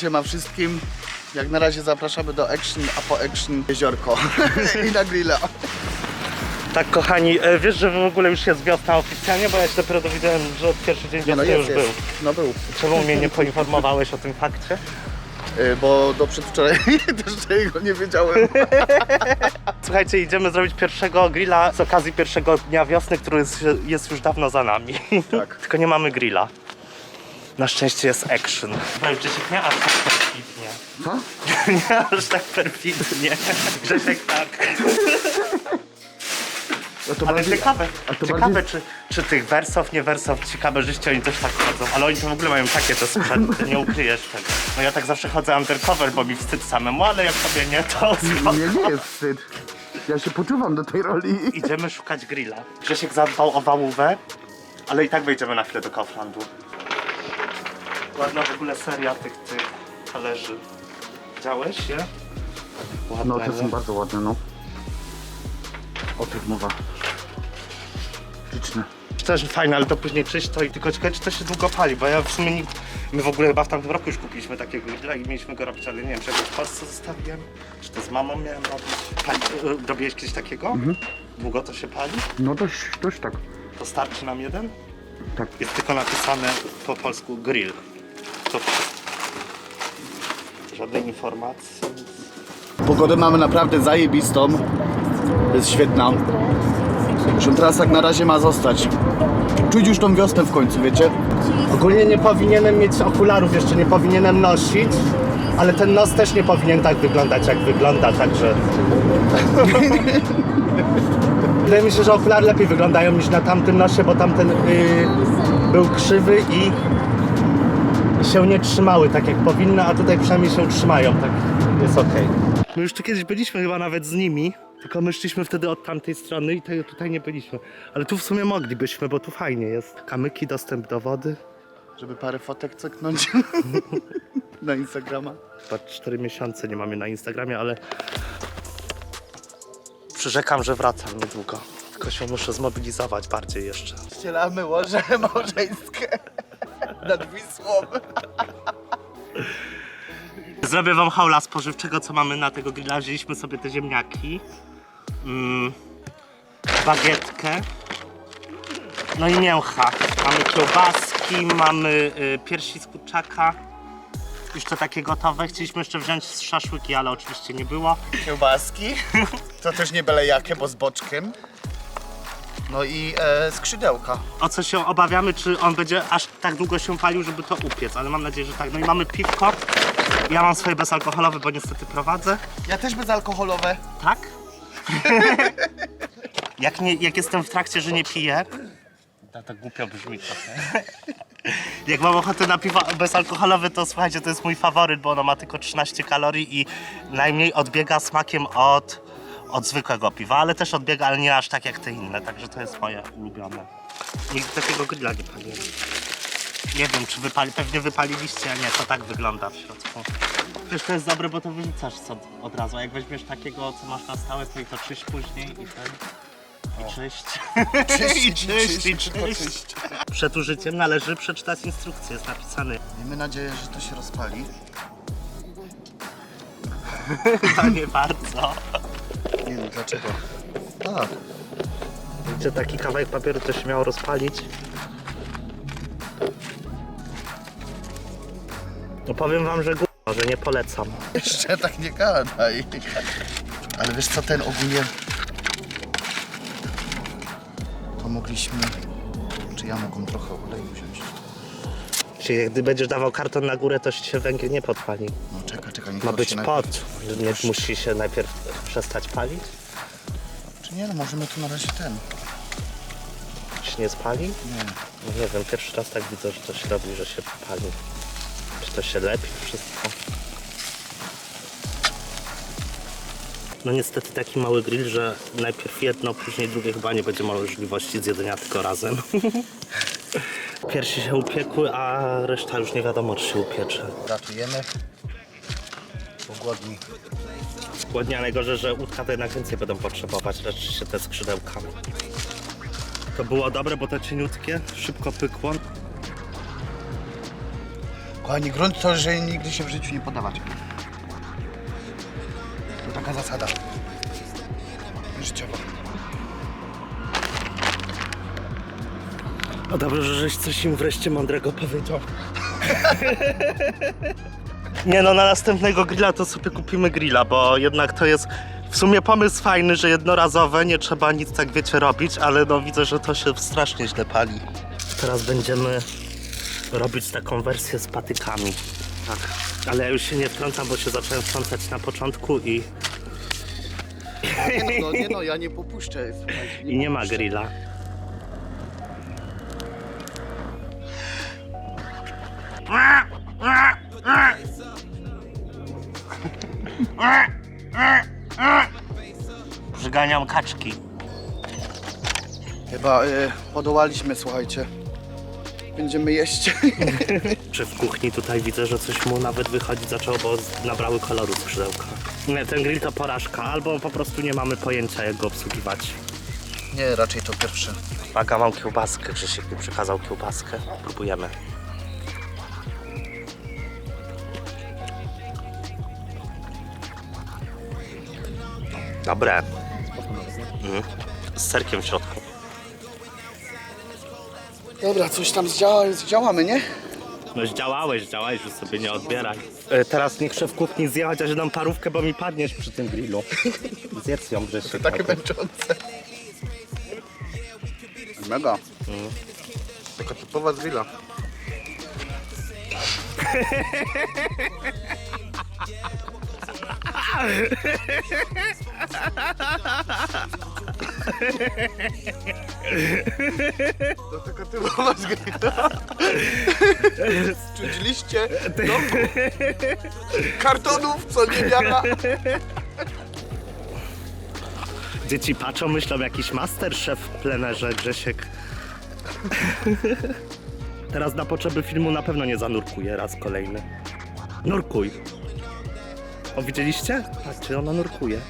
Siema wszystkim. Jak na razie zapraszamy do Action, a po Action jeziorko i na grilla. Tak, kochani, e, wiesz, że w ogóle już jest wiosna oficjalnie, bo ja się dopiero dowiedziałem, że od pierwszy dzień no wiosny już był. No był. Czemu mnie nie poinformowałeś o tym fakcie? Y, Bo do przedwczoraj też tego nie wiedziałem. Słuchajcie, idziemy zrobić pierwszego grilla z okazji pierwszego dnia wiosny, który jest, jest już dawno za nami. Tak. Tylko nie mamy grilla. Na szczęście jest action. Grzesiek, nie aż tak perfidnie. Co? Nie aż tak perfidnie. Grzesiek tak. No to Ale bardziej- ciekawe, a to ciekawe bardziej- czy, czy tych wersów, nie wersów, ciekawe życie oni też tak chodzą, ale oni to w ogóle mają takie te sprzęty, nie ukryjesz tego. No ja tak zawsze chodzę undercover, bo mi wstyd samemu, ale jak sobie nie, to spoko. Mnie nie jest wstyd. Ja się poczuwam do tej roli. Idziemy szukać grilla. Grzesiek zadbał o wałówę, ale i tak wejdziemy na chwilę do Kauflandu. Ładna w ogóle seria tych, tych talerzy. Widziałeś je? Ładne, No te nie? są bardzo ładne, no. O tych mowa. Liczne. Też fajne, ale to później czyść to i tylko ciekawe, czy to się długo pali, bo ja w sumie. My w ogóle chyba w tamtym roku już kupiliśmy takiego grilla i mieliśmy go robić, ale nie wiem, czy ja go w Polsce zostawiłem, czy to z mamą miałem robić. Pali, robiłeś kiedyś takiego? Długo to się pali? No dość, dość tak. To starczy nam jeden? Tak. Jest tylko napisane po polsku grill. To. Żadnej informacji. Pogodę mamy naprawdę zajebistą. Jest świetna. Zresztą teraz tak na razie ma zostać. Czuć już tą wiosnę w końcu, wiecie? Ogólnie nie powinienem mieć okularów, jeszcze nie powinienem nosić, ale ten nos też nie powinien tak wyglądać, jak wygląda, także... Wydaje mi się, że okulary lepiej wyglądają niż na tamtym nosie, bo tamten yy, był krzywy i się nie trzymały tak jak powinny, a tutaj przynajmniej się trzymają, tak jest okej. My już tu kiedyś byliśmy chyba nawet z nimi, tylko my szliśmy wtedy od tamtej strony i te- tutaj nie byliśmy. Ale tu w sumie moglibyśmy, bo tu fajnie jest. Kamyki, dostęp do wody. Żeby parę fotek ceknąć na Instagrama. Chyba 4 miesiące nie mamy na Instagramie, ale przyrzekam, że wracam niedługo. Tylko się muszę zmobilizować bardziej jeszcze. Ścielamy łoże małżeńskie nad Wisłą. Zrobię wam haula spożywczego, co mamy na tego grilla. Wzięliśmy sobie te ziemniaki, mm, bagietkę, no i mięcha. Mamy kiełbaski, mamy y, piersi z kurczaka. Już to takie gotowe. Chcieliśmy jeszcze wziąć szaszłyki, ale oczywiście nie było. Kiełbaski. To też nie byle jakie, bo z boczkiem. No i e, skrzydełka. o co się obawiamy, czy on będzie aż tak długo się palił, żeby to upiec, ale mam nadzieję, że tak. No i mamy piwko. Ja mam swoje bezalkoholowe, bo niestety prowadzę. Ja też bezalkoholowe. Tak? jak, nie, jak jestem w trakcie, że nie piję, to, to głupio brzmi trochę. jak mam ochotę na piwo bezalkoholowe, to słuchajcie, to jest mój faworyt, bo ono ma tylko 13 kalorii i najmniej odbiega smakiem od, od zwykłego piwa, ale też odbiega, ale nie aż tak jak te inne, także to jest moje ulubione. Nigdy takiego grilla nie paliłem. Nie wiem, czy wypali, pewnie wypaliliście, a nie, to tak wygląda w środku. Wiesz, to jest dobre, bo to wyrzucasz co od razu, a jak weźmiesz takiego, co masz na stałe, to i to czyść później i ten... I czyść. I czyść, i czyść. Przed użyciem należy przeczytać instrukcję, jest napisany. Miejmy nadzieję, że to się rozpali. No nie bardzo. Nie no, dlaczego? Tak. Gdzie taki kawałek papieru to się miało rozpalić. No powiem wam, że gówno, że nie polecam. Jeszcze tak nie gadaj. Ale wiesz co, ten ogólnie... To mogliśmy... Czy ja mogłem trochę oleju wziąć? Czyli gdy będziesz dawał karton na górę, to się węgiel nie podpali. No czekaj, czekaj. niech Ma to być się pod. najpierw- Nie musi się najpierw przestać palić? Czy nie, no możemy tu na razie ten. Się nie spali? Nie. No nie wiem, pierwszy raz tak widzę, że to się robi, że się pali. Czy to się lepi wszystko? No niestety taki mały grill, że najpierw jedno, później drugie chyba nie będzie możliwości zjedzenia tylko razem. Piersi się upiekły, a reszta już nie wiadomo, czy się upiecze. Ratujemy. Bo Głodnia najgorzej, że łódka to jednak więcej będą potrzebować, leczy się te skrzydełka. To było dobre, bo to cieniutkie, szybko pykło. Kochani, grunt to, że nigdy się w życiu nie podawać. To taka zasada. Życiowa. No dobrze, żeś coś im wreszcie mądrego powiedział. Nie no, na następnego grilla to sobie kupimy grilla, bo jednak to jest w sumie pomysł fajny, że jednorazowe, nie trzeba nic tak wiecie robić, ale no widzę, że to się strasznie źle pali. Teraz będziemy robić taką wersję z patykami. Tak. Ale ja już się nie wtrącam, bo się zacząłem wtrącać na początku i, Nie no, no, nie no, ja nie popuszczę. słuchajcie, i nie ma popuszczę. grilla. Przyganiam kaczki. Chyba y, podołaliśmy, słuchajcie. Będziemy jeść. Czy w kuchni tutaj widzę, że coś mu nawet wychodzić zaczęło, bo nabrały koloru skrzydełka. Nie, ten grill to porażka, albo po prostu nie mamy pojęcia jak go obsługiwać. Nie, raczej to pierwsze. Uwaga, mam kiełbaskę, Grzesiek mi przekazał kiełbaskę. Próbujemy. Dobre. Z serkiem w środku. Dobra, coś tam zdziała, zdziałamy, nie? No zdziałałeś, zdziałałeś, już sobie nie odbieraj. E, teraz niech szef kuchni zje chociaż jedną parówkę, bo mi padniesz przy tym grillu. Zjedz ją, Grzesiek. Takie męczące. Mega. Taka typowa z grilla. To taka typowa z grilla. Czuć No. Kartonów, co nie miała. Dzieci patrzą, myślą jakiś masterchef w plenerze, Grzesiek. Teraz na potrzeby filmu na pewno nie zanurkuje raz kolejny. Nurkuj. O, widzieliście? Patrzcie, ona nurkuje.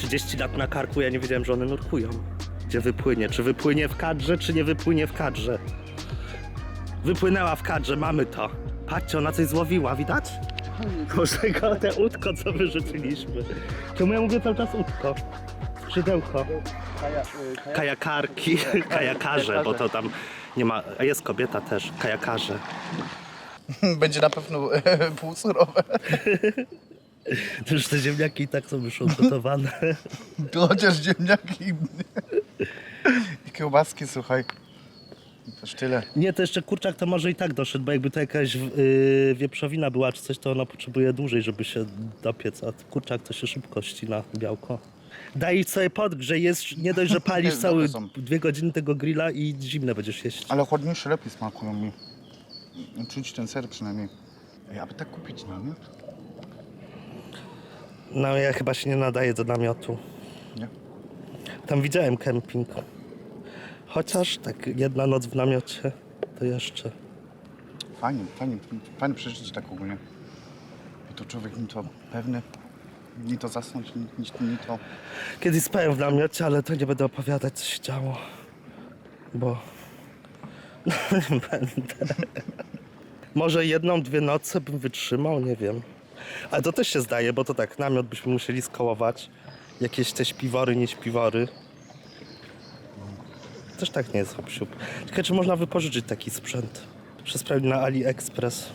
30 lat na karku, ja nie wiedziałem, że one nurkują. Gdzie wypłynie? Czy wypłynie w kadrze, czy nie wypłynie w kadrze? Wypłynęła w kadrze, mamy to. Patrzcie, ona coś złowiła, widać? Może go te łódko, co wyrzuciliśmy. Czemu ja mówię cały czas łódko? Skrzydełko. Kajakarki, kajakarze, bo to tam nie ma, a jest kobieta też, kajakarze. Będzie na pewno e, półsurowe. Już te ziemniaki i tak są już ugotowane. To chociaż ziemniaki i kiełbaski, słuchaj. Też tyle. Nie, to jeszcze kurczak to może i tak doszedł, bo jakby to jakaś yy, wieprzowina była czy coś, to ona potrzebuje dłużej, żeby się dopiec, a kurczak to się szybko ścina białko. Daj sobie podgrze, jest nie dość, że palisz całe są. dwie godziny tego grilla i zimne będziesz jeść. Ale chłodniejsze lepiej smakują mi. Czuć ten ser przynajmniej. Ej, aby tak kupić namiot? No ja chyba się nie nadaję do namiotu. Nie. Tam widziałem kemping. Chociaż tak jedna noc w namiocie to jeszcze. Fajnie, fajnie, fajnie przeżyć tak ogólnie. Bo to człowiek ni to pewny, ni to zasnąć, ni, ni, ni to... Kiedyś spałem w namiocie, ale to nie będę opowiadać co się działo. Bo nie będę. Może jedną, dwie noce bym wytrzymał, nie wiem. Ale to też się zdaje, bo to tak, namiot byśmy musieli skołować. Jakieś te śpiwory, nie śpiwory. Też tak nie jest hop Ciekawe, czy można wypożyczyć taki sprzęt. Muszę sprawdzić na AliExpress.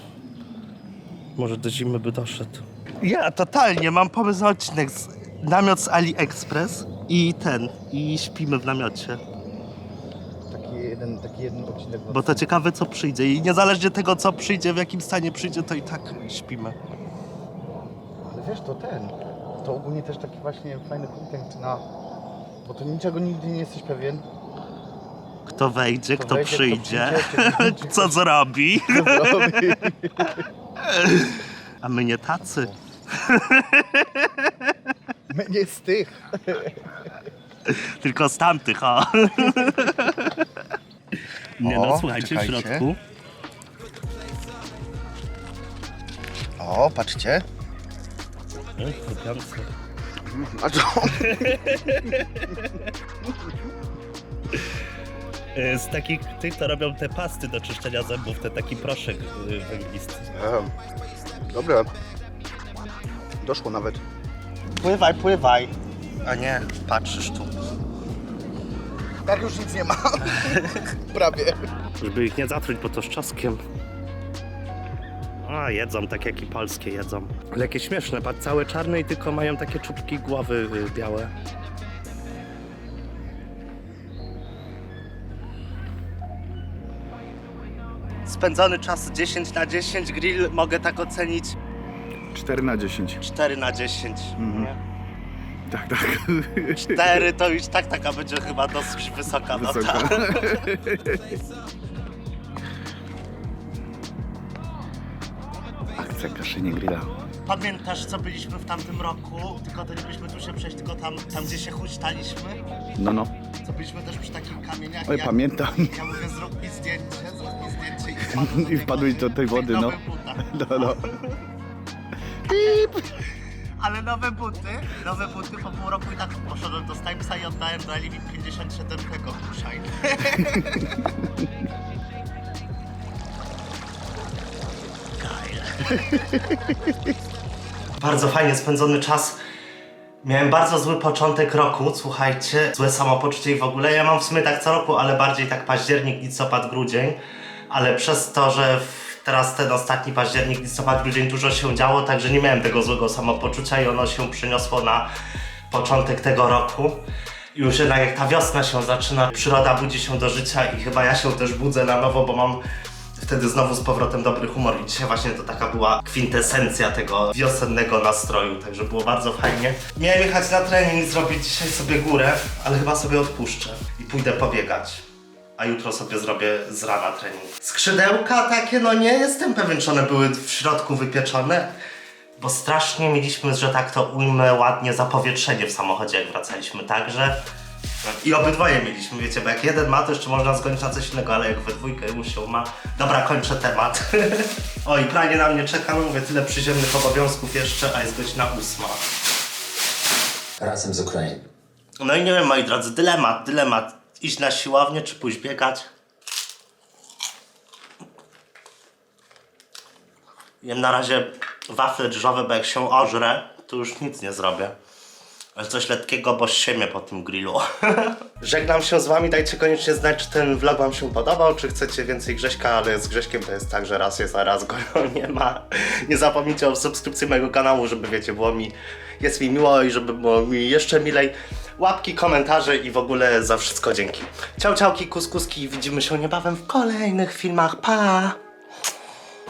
Może do zimy by doszedł. Ja totalnie mam pomysł na odcinek. Z, namiot z AliExpress i ten, i śpimy w namiocie. Taki jeden, taki jeden odcinek... Bo to ciekawe co przyjdzie i niezależnie tego co przyjdzie, w jakim stanie przyjdzie, to i tak śpimy. Wiesz, to ten... To ogólnie też taki właśnie fajny content na... Bo to niczego nigdy nie jesteś pewien. Kto wejdzie, Kto wejdzie, przyjdzie, przyjdzie, kto będzie, co zrobi. Co zrobi. A my nie tacy. My nie z tych. Tylko z tamtych, o. Nie no, O, słuchajcie, w czekajcie. środku. O, patrzcie. A co? Y, Z takich tych, to robią te pasty do czyszczenia zębów, ten taki proszek y, węglisty. Dobra. Doszło nawet. Pływaj, pływaj. A nie, patrzysz tu. Tak już nic nie ma. Prawie. Żeby ich nie zatruć, bo to z czosnkiem. A, jedzą tak jak i polskie jedzą. Ale jakie śmieszne, patrz, całe czarne i tylko mają takie czubki głowy y, białe. Spędzony czas 10 na 10, grill mogę tak ocenić 4 na 10. 4 na 10. nie? Tak, tak. 4 to już tak taka będzie chyba dosyć wysoka nota. Wysoka. Akcja Kaszynie Grilla. Pamiętasz co byliśmy w tamtym roku? Tylko to nie byliśmy tu się przejść, tylko tam, tam gdzie się huśtaliśmy? No, no. Co byliśmy też przy takich kamieniach. Oj, ja, pamiętam. Ja mówię, zrób mi zdjęcie, zrób mi zdjęcie i wpadłem do I tej wpadłeś wody. do tej wody, no. No, no. Ale nowe buty, nowe buty po pół roku i tak poszedłem do Stimesa i oddałem, dali mi 57 tego. Bardzo fajnie spędzony czas. Miałem bardzo zły początek roku, słuchajcie, złe samopoczucie i w ogóle. Ja mam w sumie tak co roku, ale bardziej tak październik, listopad, grudzień. Ale przez to, że teraz ten ostatni październik, listopad, grudzień dużo się działo, także nie miałem tego złego samopoczucia i ono się przeniosło na początek tego roku. Już jednak jak ta wiosna się zaczyna, przyroda budzi się do życia i chyba ja się też budzę na nowo, bo mam wtedy znowu z powrotem dobry humor i dzisiaj właśnie to taka była kwintesencja tego wiosennego nastroju, także było bardzo fajnie. Miałem jechać na trening, zrobić dzisiaj sobie górę, ale chyba sobie odpuszczę i pójdę pobiegać. A jutro sobie zrobię z rana trening. Skrzydełka takie, no nie jestem pewien, czy one były w środku wypieczone, bo strasznie mieliśmy, że tak to ujmę, ładnie zapowietrzenie w samochodzie, jak wracaliśmy, także... I obydwoje mieliśmy, wiecie, bo jak jeden ma, to jeszcze można zgodzić na coś innego, ale jak we dwójkę już się ma. Dobra, kończę temat. o, i pranie na mnie czeka, no mówię, tyle przyziemnych obowiązków jeszcze, a jest godzina ósma. razem z Ukrainą. No i nie wiem, moi drodzy, dylemat, dylemat. Iść na siłownię, czy pójść biegać? Jem na razie wafle drżowe, bo jak się ożrę, to już nic nie zrobię. Coś letkiego, bo siemię po tym grillu. Żegnam się z wami, dajcie koniecznie znać, czy ten vlog wam się podobał, czy chcecie więcej Grześka, ale z Grześkiem to jest tak, że raz jest, a raz go nie ma. Nie zapomnijcie o subskrypcji mojego kanału, żeby wiecie, było mi, jest mi miło i żeby było mi jeszcze milej. Łapki, komentarze i w ogóle za wszystko dzięki. Ciao, ciałki, kuskuski, widzimy się niebawem w kolejnych filmach. Pa!